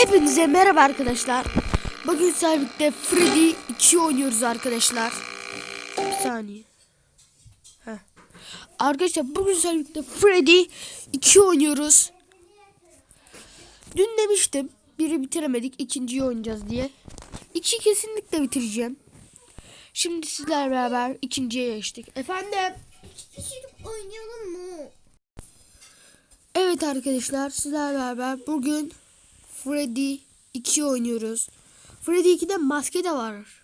Hepinize merhaba arkadaşlar. Bugün birlikte Freddy 2 oynuyoruz arkadaşlar. Bir saniye. Heh. Arkadaşlar bugün birlikte Freddy 2 oynuyoruz. Dün demiştim biri bitiremedik ikinciyi oynayacağız diye. İki kesinlikle bitireceğim. Şimdi sizlerle beraber ikinciye geçtik. Efendim? Kişilik oynayalım mı? Evet arkadaşlar sizlerle beraber bugün Freddy 2 oynuyoruz. Freddy 2'de maske de var.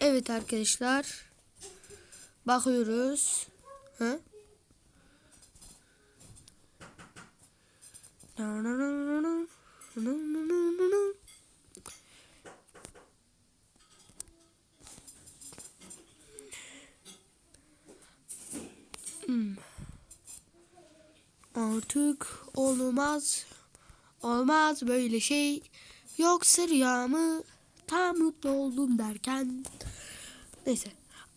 Evet arkadaşlar. Bakıyoruz. Ha? Na na na na na. Na na na Artık olmaz. Olmaz böyle şey. Yoksa rüya? Tam mutlu oldum derken. Neyse.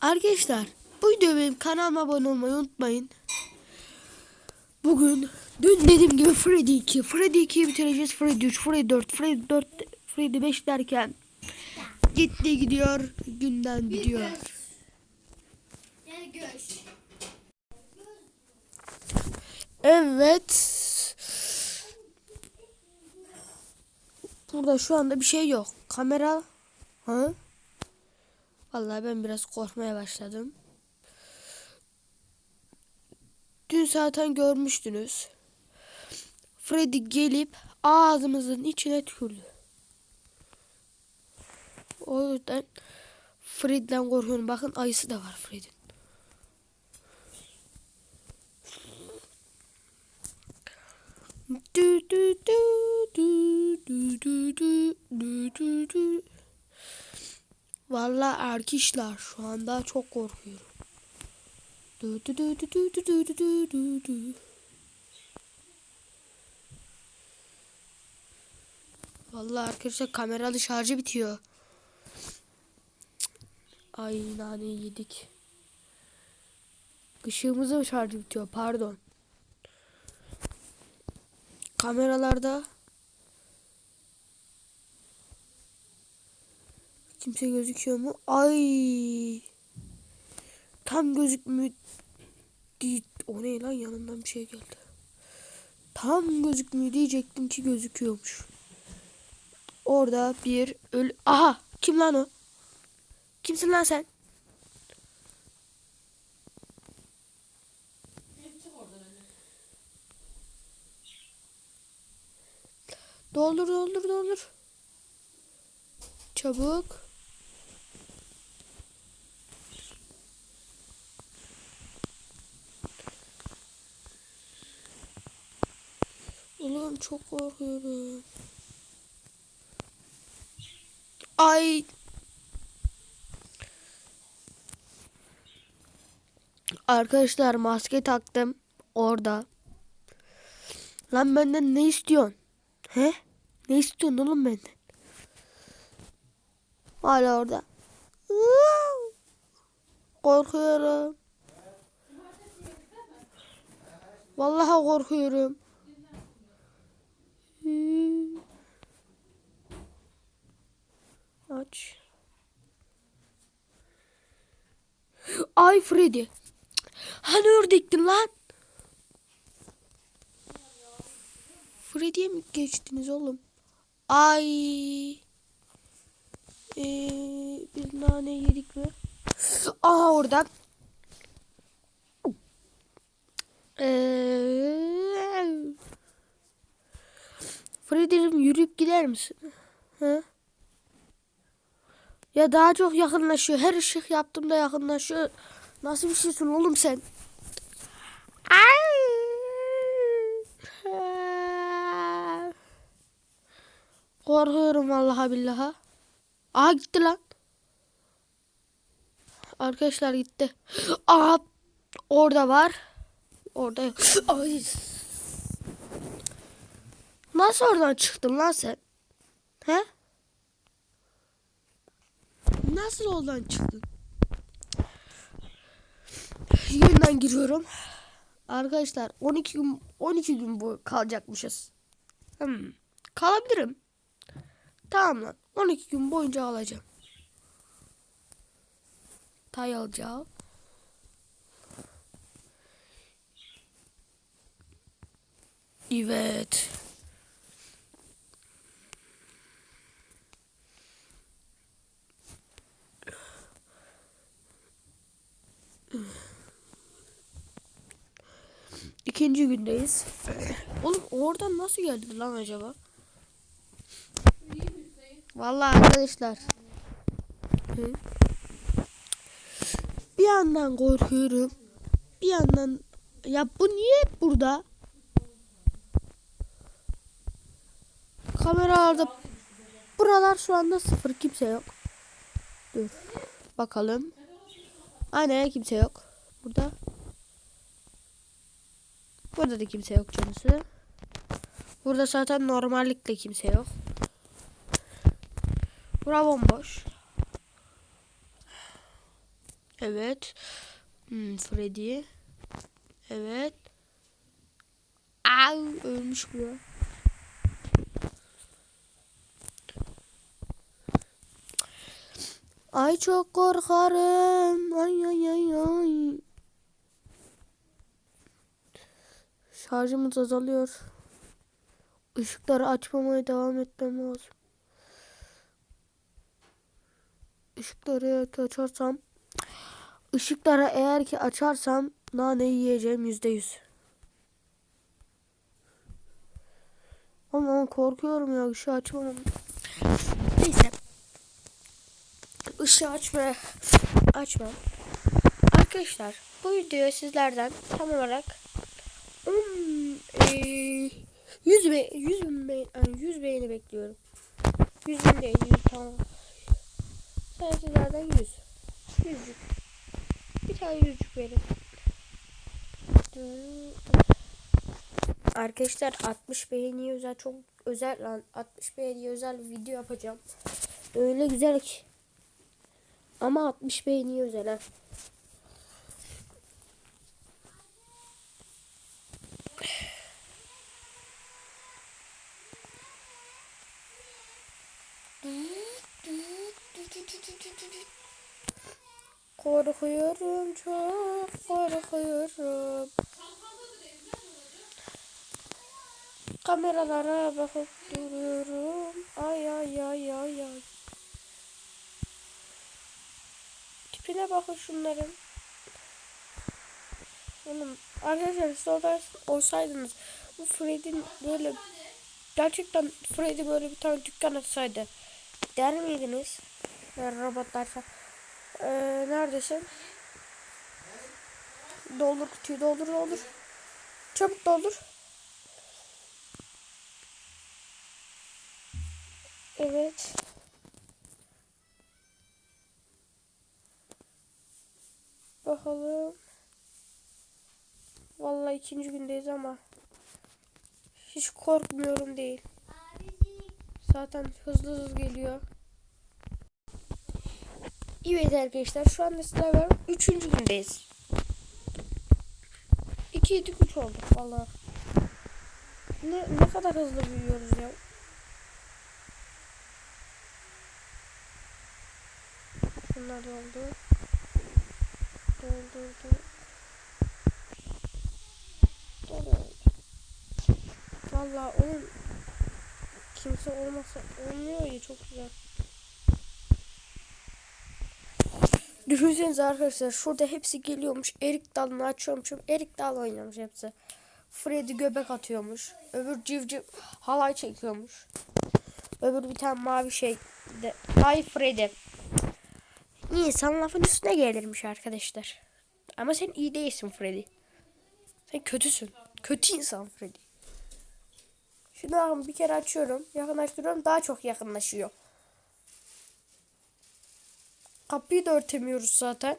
Arkadaşlar bu videoya benim kanalıma abone olmayı unutmayın. Bugün dün dediğim gibi Freddy 2, Freddy 2'yi bitireceğiz. Freddy 3, Freddy 4, Freddy 4, Freddy 5 derken gitti gidiyor, günden gidiyor. Yani göz. Evet. Burada şu anda bir şey yok. Kamera. Ha? Vallahi ben biraz korkmaya başladım. Dün zaten görmüştünüz. Freddy gelip ağzımızın içine tükürdü. O yüzden Freddy'den korkuyorum. Bakın ayısı da var Freddy'nin. Du du du du du du du du du du. Vallahi arkadaşlar şu anda çok korkuyorum. Du du du du du du du du du du. Vallahi arkadaşlar kameralı şarjı bitiyor. Ay nane yedik. Işığımızın şarjı bitiyor pardon. Kameralarda kimse gözüküyor mu? Ay. Tam gözükmüyor. O ne lan yanından bir şey geldi. Tam gözükmüyor diyecektim ki gözüküyormuş. Orada bir öl... Aha! Kim lan o? Kimsin lan sen? Doldur doldur doldur. Çabuk. Ulan çok korkuyorum. Ay. Arkadaşlar maske taktım orada. Lan benden ne istiyorsun? He? Ne istiyorsun oğlum benden? Hala orada. Korkuyorum. Vallahi korkuyorum. Aç. Ay Freddy. Hani ördektin lan? Freddy'ye mi geçtiniz oğlum? Ay. Ee, bir nane yedik mi? Aha oradan. Ee, Freddy'cim yürüyüp gider misin? Ha? Ya daha çok yakınlaşıyor. Her ışık yaptığımda yakınlaşıyor. Nasıl bir şeysin oğlum sen? Ay. Korkuyorum vallahi billahi. Aha gitti lan. Arkadaşlar gitti. Aha orada var. Orada yok. Ay. Nasıl oradan çıktın lan sen? He? Nasıl oradan çıktın? Yeniden giriyorum. Arkadaşlar 12 gün 12 gün bu kalacakmışız. Hmm. Kalabilirim. Tamam lan. 12 gün boyunca alacağım. Tay alacağım. Evet. İkinci gündeyiz. Oğlum oradan nasıl geldi lan acaba? Vallahi arkadaşlar. Hı? Bir yandan korkuyorum. Bir yandan ya bu niye hep burada? Kameralarda buralar şu anda sıfır kimse yok. Dur. Bakalım. Aynen kimse yok. Burada. Burada da kimse yok canısı. Burada zaten normallikle kimse yok. Bura bomboş. Evet. Hmm, Freddy. Evet. Au, ölmüş bu. Ay çok korkarım. Ay ay ay ay. Şarjımız azalıyor. Işıkları açmamaya devam etmem lazım. Ki açarsam ışıkları eğer ki açarsam nane yiyeceğim yüzde yüz. Ama korkuyorum ya ışığı açmamam. Neyse. Işığı açma. Açmam. Arkadaşlar bu videoyu sizlerden tam olarak 10 eee 100 be 100 bin be, yani 100 beğeni bekliyorum. 100 bin 100 tamam. Sen sizlerden 100. Yüzcük. Bir tane yüzcük verin. Arkadaşlar 60 beğeniye özel çok özel lan 60 beğeniye özel bir video yapacağım. Öyle güzel ki. Ama 60 beğeniye özel ha. Korkuyorum çok korkuyorum. Kameralara bakıp duruyorum. Ay ay ay ay ay. Tipine bakın şunların. Oğlum arkadaşlar sorar olsaydınız bu Fred'in böyle gerçekten Freddy böyle bir tane dükkan açsaydı der miydiniz? Robotlar falan. Ee, neredesin? Doldur kutuyu doldur doldur. Çabuk doldur. Evet. Bakalım. Vallahi ikinci gündeyiz ama hiç korkmuyorum değil. Zaten hızlı hızlı geliyor. Evet arkadaşlar şu anda sizlerle üçüncü gündeyiz. 2 yedik 3 olduk valla. Ne, ne kadar hızlı büyüyoruz ya. Bunlar doldu. Doldurdu. Doldu. Valla onun kimse olmasa olmuyor ya çok güzel. Düşünsenize arkadaşlar şurada hepsi geliyormuş. Erik dalını açıyormuş. Erik dal oynuyormuş hepsi. Freddy göbek atıyormuş. Öbür civciv halay çekiyormuş. Öbür bir tane mavi şey de. Ay Freddy. İnsan lafın üstüne gelirmiş arkadaşlar. Ama sen iyi değilsin Freddy. Sen kötüsün. Kötü insan Freddy. Şunu bir kere açıyorum. Yakınlaştırıyorum. Daha çok yakınlaşıyor. Kapıyı da örtemiyoruz zaten.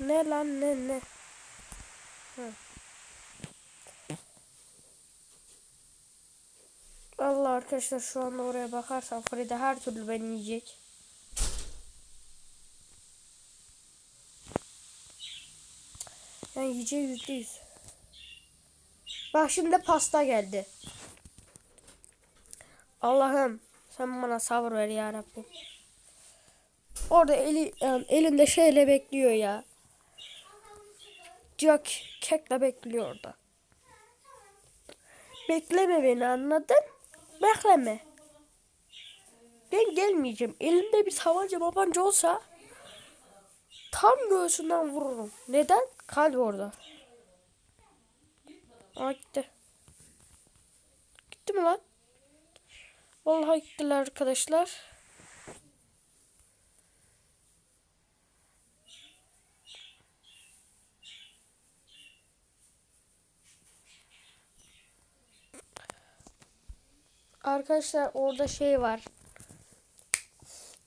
Ne lan ne ne. Hı. Arkadaşlar şu anda oraya bakarsam Frida her türlü beni yiyecek. Yani yiyeceği yüzde yüz. Bak şimdi pasta geldi. Allah'ım sen bana sabır ver ya Rabbim. Orada eli yani elinde şeyle bekliyor ya. Jack kekle bekliyor orada. Bekleme beni anladın? Bekleme. Ben gelmeyeceğim. Elimde bir tabanca babanca olsa tam göğsünden vururum. Neden? Kalp orada. Aa gitti. Gitti mi lan? Vallahi gittiler arkadaşlar. Arkadaşlar orada şey var.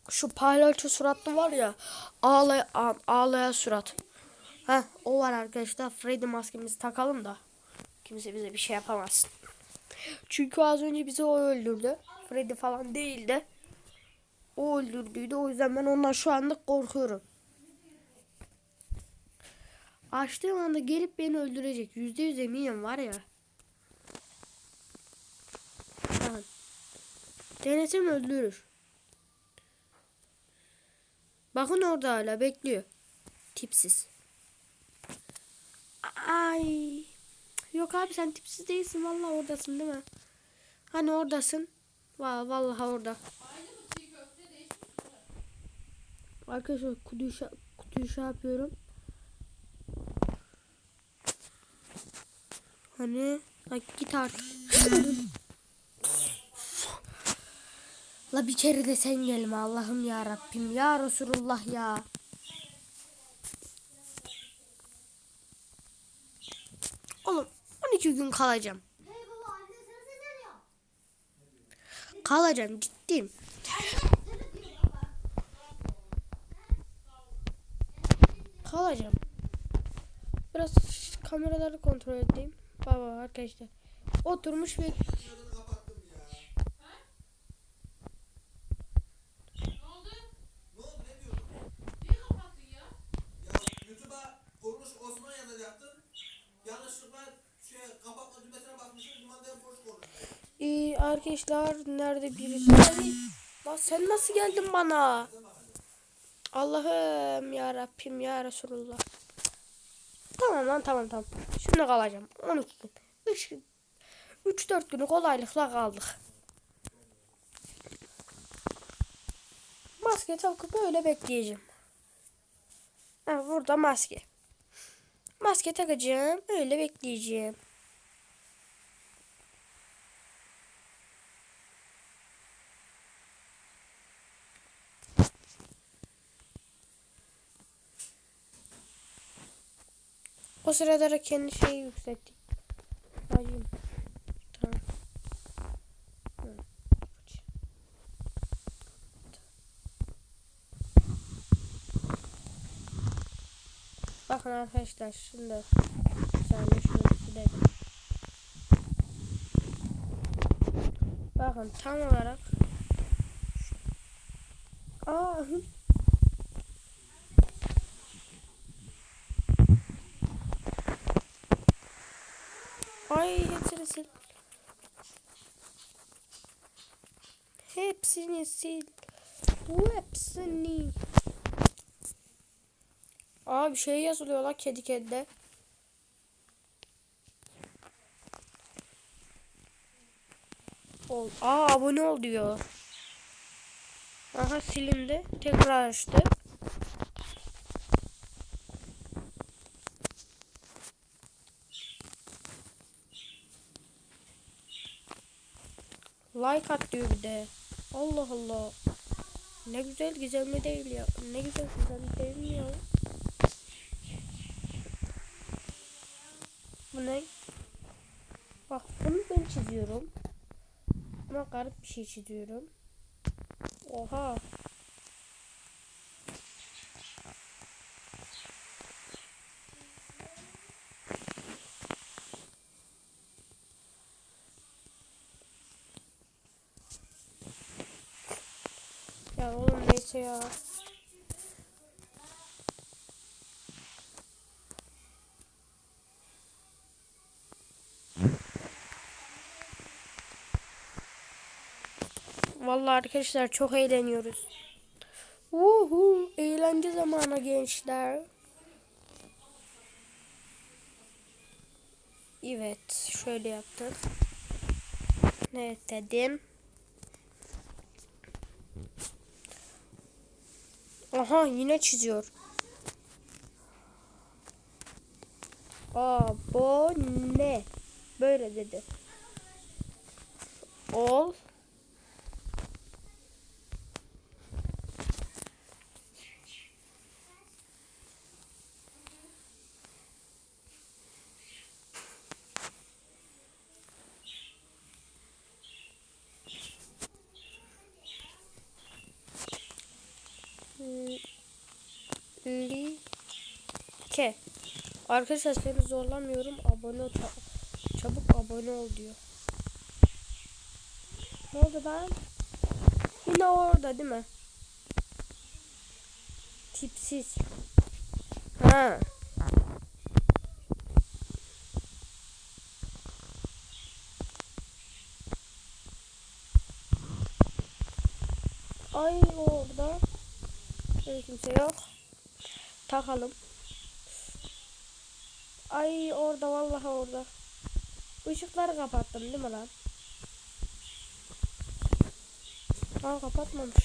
Şu palyaço suratlı var ya. Ağlay ağ- ağlayan surat. Heh, o var arkadaşlar. Freddy maskemizi takalım da. Kimse bize bir şey yapamaz. Çünkü az önce bizi o öldürdü. Freddy falan değildi. O öldürdüydü. O yüzden ben ondan şu anda korkuyorum. Açtığım anda gelip beni öldürecek. Yüzde yüz eminim var ya. Bakın. Denesem öldürür. Bakın orada hala bekliyor. Tipsiz. Ay. Yok abi sen tipsiz değilsin. Vallahi oradasın değil mi? Hani oradasın. Va vallahi orada. Arkadaşlar kutuyu, kutuyu şey yapıyorum. Hani Ay git artık. La bir kere de sen gelme Allah'ım ya Rabbim ya Resulullah ya. Oğlum 12 gün kalacağım. Hey baba anne sana sezer ya. Kalacağım ciddiyim. Kalacağım. Biraz kameraları kontrol edeyim. Baba arkadaşlar. Oturmuş ve Ne oldu ne diyordun? Niye kapattın ya? Ya YouTube'a kurmuş Osman yazacaktın. Yanlışlıkla şey kapatma düğmesine basmışsın. Kumandaya boş konuş. Ee, arkadaşlar nerede birisi? Lan sen nasıl geldin bana? Allah'ım ya Rabbim ya Resulullah. Tamam lan tamam tamam. Şimdi kalacağım. 12 gün. 3 gün. 3-4 günü kolaylıkla kaldık. Maske takıp böyle bekleyeceğim. Ha, burada maske. Maske takacağım. Öyle bekleyeceğim. O sırada da kendi şeyi yükselttik. Hı. Bakın arkadaşlar şimdi saniye şunu silelim. Bakın tam olarak Aa, hı. Ay hepsini sil. Hepsini sil. Bu hepsini. Aa bir şey yazılıyor la kedi kedide. Ol. Aa abone ol diyor. Aha silindi. Tekrar açtı. Like at diyor bir de. Allah Allah. Ne güzel gizemli değil ya. Ne güzel gizemli değil ya? Bu ne? Bak bunu ben çiziyorum. Ama garip bir şey çiziyorum. Oha. neredeyse ya. Vallahi arkadaşlar çok eğleniyoruz. Uhu, eğlence zamanı gençler. Evet, şöyle yaptık. Evet dedim. Aha yine çiziyor. Abone. Böyle dedi. Ol. Like. Arkadaşlar seni zorlamıyorum. Abone ol. ça- Çabuk abone ol diyor. Ne oldu ben? Yine orada değil mi? Tipsiz. Ha. Ay orada. Öyle kimse yok. Takalım. Ay orada vallahi orada. Işıkları kapattım değil mi lan? Aa kapatmamış.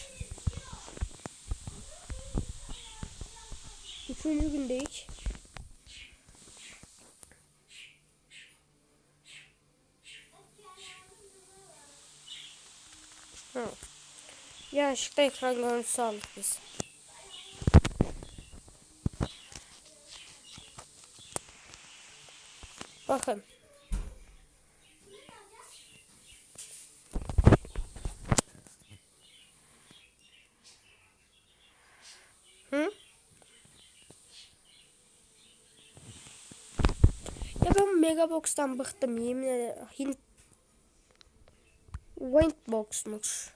Üçüncü gündeyiz. Hı. Yanlışlıkla ekran görüntüsü aldık biz. Bakın. Hı? Ya ben Megabox'tan bıktım yemin ederim. Hint Windbox'muş.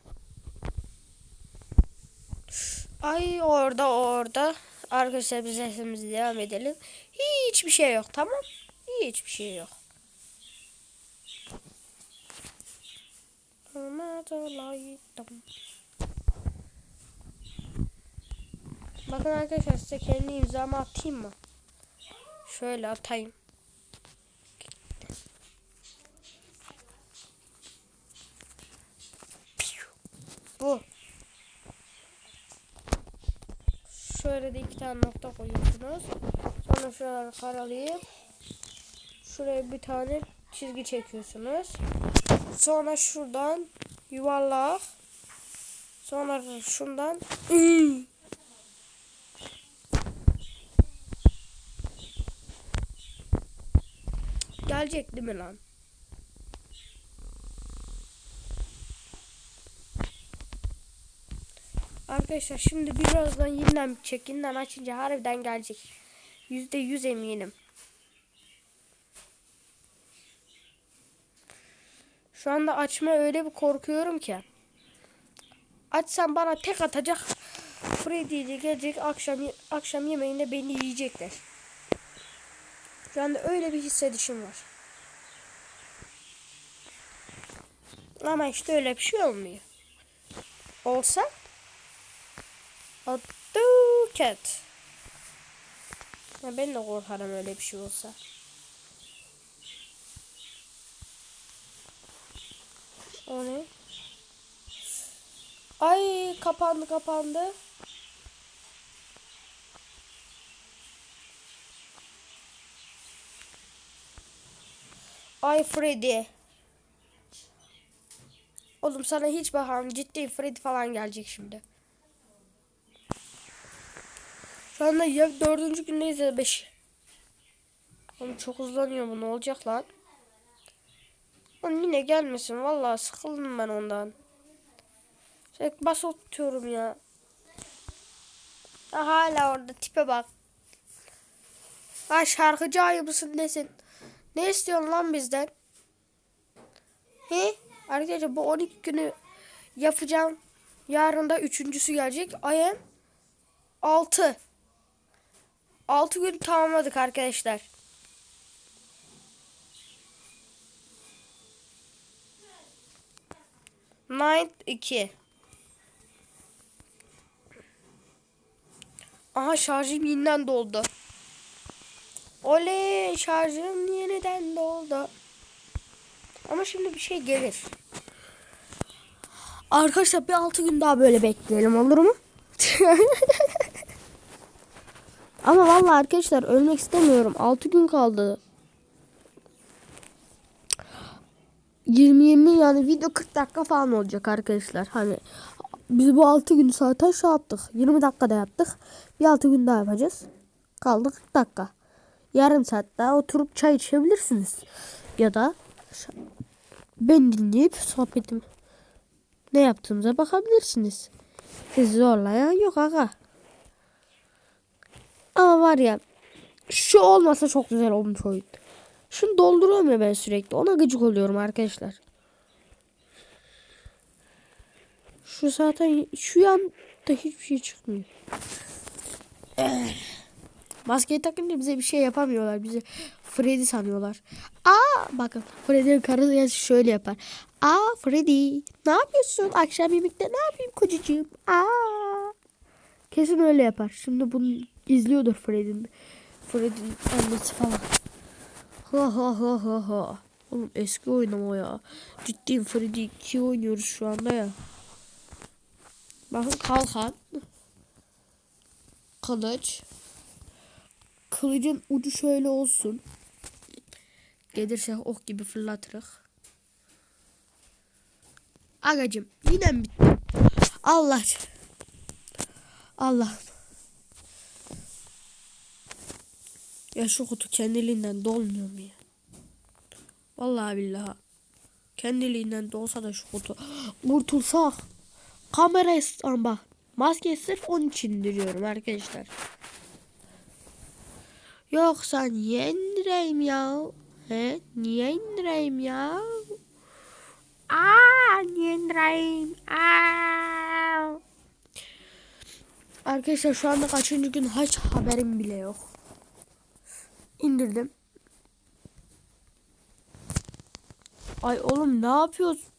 Ay orada orada. Arkadaşlar biz sesimizi devam edelim. Hiçbir şey yok tamam. Hiçbir şey yok. Bakın arkadaşlar size kendi imzamı atayım mı? Şöyle atayım. Bu. Şöyle de iki tane nokta koyuyorsunuz. Sonra şöyle karalayıp şuraya bir tane çizgi çekiyorsunuz. Sonra şuradan yuvarlak. Sonra şundan. Gelecek değil mi lan? Arkadaşlar şimdi birazdan yeniden. Yeniden açınca harbiden gelecek. Yüzde yüz eminim. Şu anda açma öyle bir korkuyorum ki. Açsam bana tek atacak. Freddy de gelecek akşam akşam yemeğinde beni yiyecekler. Şu anda öyle bir hissedişim var. Ama işte öyle bir şey olmuyor. Olsa Aduket. Ya ben de korkarım öyle bir şey olsa. O ne? Ay kapandı kapandı. Ay Freddy. Oğlum sana hiç bakalım ciddi Freddy falan gelecek şimdi. Şu anda ya dördüncü gündeyiz ya beş. Oğlum çok hızlanıyor bu ne olacak lan? Oğlum yine gelmesin vallahi sıkıldım ben ondan. Sürekli bas tutuyorum ya. ya. Hala orada tipe bak. Ha şarkıcı ayı mısın nesin? Ne istiyorsun lan bizden? He? Arkadaşlar bu 12 günü yapacağım. Yarın da üçüncüsü gelecek. Ayın 6. 6 gün tamamladık arkadaşlar. Knight 2. Aha şarjım yeniden doldu. Oley şarjım yeniden doldu. Ama şimdi bir şey gelir. Arkadaşlar bir 6 gün daha böyle bekleyelim olur mu? Ama vallahi arkadaşlar ölmek istemiyorum. 6 gün kaldı. 20-20 yani video 40 dakika falan olacak arkadaşlar. Hani biz bu 6 gün zaten şey yaptık. 20 dakikada yaptık. Bir 6 gün daha yapacağız. Kaldı 40 dakika. Yarım saat daha oturup çay içebilirsiniz. Ya da ben dinleyip sohbetim ne yaptığımıza bakabilirsiniz. Sizi zorlayan yok aga. Ama var ya şu olmasa çok güzel olmuş oyun. Şunu dolduruyorum ya ben sürekli. Ona gıcık oluyorum arkadaşlar. Şu zaten şu anda hiçbir şey çıkmıyor. Maskeyi takınca bize bir şey yapamıyorlar. Bizi Freddy sanıyorlar. Aa bakın Freddy'nin karısı şöyle yapar. Aa Freddy ne yapıyorsun? Akşam yemekte ne yapayım kocacığım? Aa. Kesin öyle yapar. Şimdi bunu izliyordur Freddy'nin. Freddy'nin annesi falan. Ha ha ha ha ha. Oğlum eski oyun ama ya. Ciddiyim Freddy 2 oynuyoruz şu anda ya. Bakın kalkan. Kılıç. Kılıcın ucu şöyle olsun. Gelirse ok gibi fırlatırız. Agacım yine mi bitti? Allah. Allah. Ya şu kutu kendiliğinden dolmuyor mu ya? Vallahi billahi. Kendiliğinden dolsa da şu kutu. Kurtulsak. Kamera ama maske sırf onun için indiriyorum arkadaşlar. Yoksa niye indireyim ya? He? Niye indireyim ya? Aa, niye indireyim? Aa. Arkadaşlar şu anda kaçıncı gün hiç haberim bile yok. İndirdim. Ay oğlum ne yapıyorsun?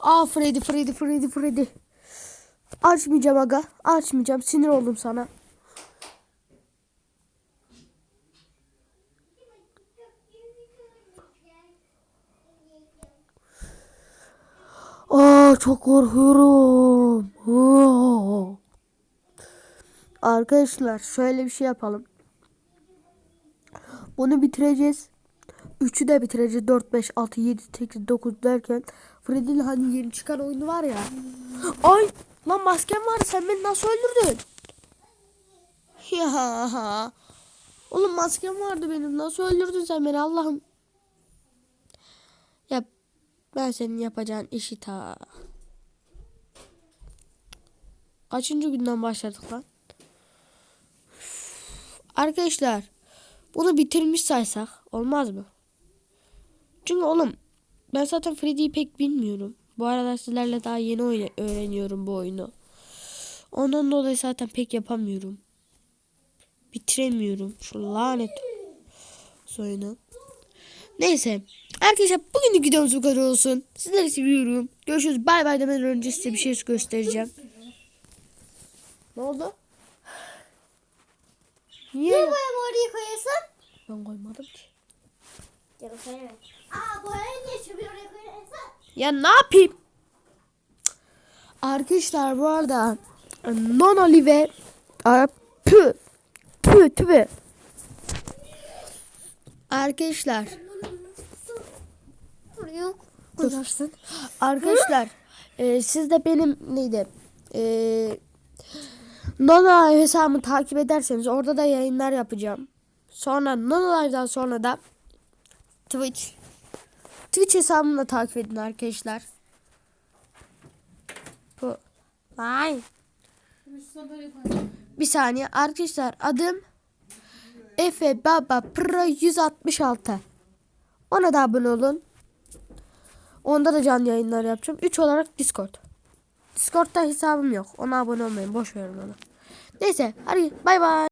Aa Freddy Freddy Freddy Freddy. Açmayacağım aga. Açmayacağım. Sinir oldum sana. Aa çok korkuyorum. Aa. Arkadaşlar şöyle bir şey yapalım. Bunu bitireceğiz. Üçü de bitireceğiz. 4, 5, 6, 7, 8, 9 derken Freddy'nin hani yeni çıkan oyunu var ya. Ay lan maskem vardı sen beni nasıl öldürdün? Ya. Oğlum maskem vardı benim. Nasıl öldürdün sen beni Allah'ım? Ya ben senin yapacağın işi ta. Kaçıncı günden başladık lan? Arkadaşlar bunu bitirmiş saysak olmaz mı? Çünkü oğlum ben zaten Freddy'yi pek bilmiyorum. Bu arada sizlerle daha yeni öğreniyorum bu oyunu. Ondan dolayı zaten pek yapamıyorum. Bitiremiyorum. Şu lanet oyunu. Neyse. Arkadaşlar bugünkü videomuz bu kadar olsun. Sizleri seviyorum. Görüşürüz. Bay bay demeden önce size bir şey göstereceğim. Ne oldu? Niye? Boyamı oraya koyarsan. Ben koymadım ki. Ya da koyamam. Aa boyayı niye çöpü oraya koyarsan? Ya ne yapayım? Arkadaşlar bu arada non olive Aa, pü pü tübe. Arkadaşlar koyarsın. Arkadaşlar e, siz de benim neydi? E, non hesabımı takip ederseniz orada da yayınlar yapacağım. Sonra non sonra da Twitch Twitch hesabımı da takip edin arkadaşlar. Bu. Ay. Bir saniye arkadaşlar adım Efe Baba Pro 166. Ona da abone olun. Onda da canlı yayınlar yapacağım. 3 olarak Discord. Discord'da hesabım yok. Ona abone olmayın. Boş verin onu. Neyse hadi bay bay.